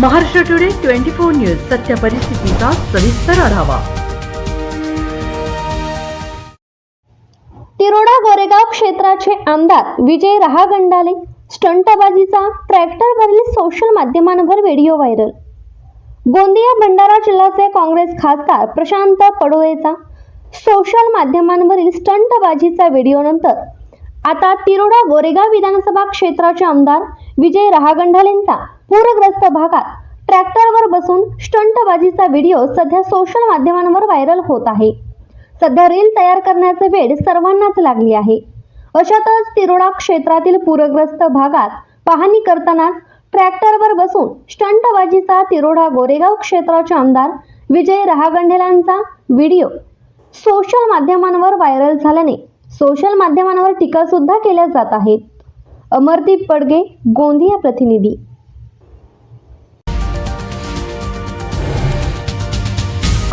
Maharashtra today twenty four news सत्य परिस्थितीचा सविस्तर आढावा. तिरोडा गोरेगाव क्षेत्राचे आमदार विजय रहागंडाले स्टंटबाजीचा ट्रॅक्टरवरील सोशल माध्यमांवर व्हिडिओ व्हायरल गोंदिया भंडारा जिल्ह्याचे काँग्रेस खासदार प्रशांत पडोळेचा सोशल माध्यमांवरील स्टंटबाजीचा व्हिडिओ नंतर. आता तिरोडा गोरेगाव विधानसभा क्षेत्राचे आमदार विजय रहागंडालेंचा पूरग्रस्त भागात ट्रॅक्टरवर बसून स्टंटबाजीचा व्हिडिओ सध्या सोशल माध्यमांवर व्हायरल होत आहे. सध्या रील तयार करण्याचे वेळ सर्वांनाच लागली आहे. अशातच तिरोडा क्षेत्रातील पूरग्रस्त भागात पाहणी करताना ट्रॅक्टरवर बसून स्टंटबाजीचा तिरोडा गोरेगाव क्षेत्राचे आमदार विजय रहागंढेलांचा व्हिडिओ सोशल माध्यमांवर व्हायरल झाल्याने सोशल माध्यमांवर टीका सुद्धा केल्या जात आहेत. अमरदीप पडगे गोंदिया प्रतिनिधी.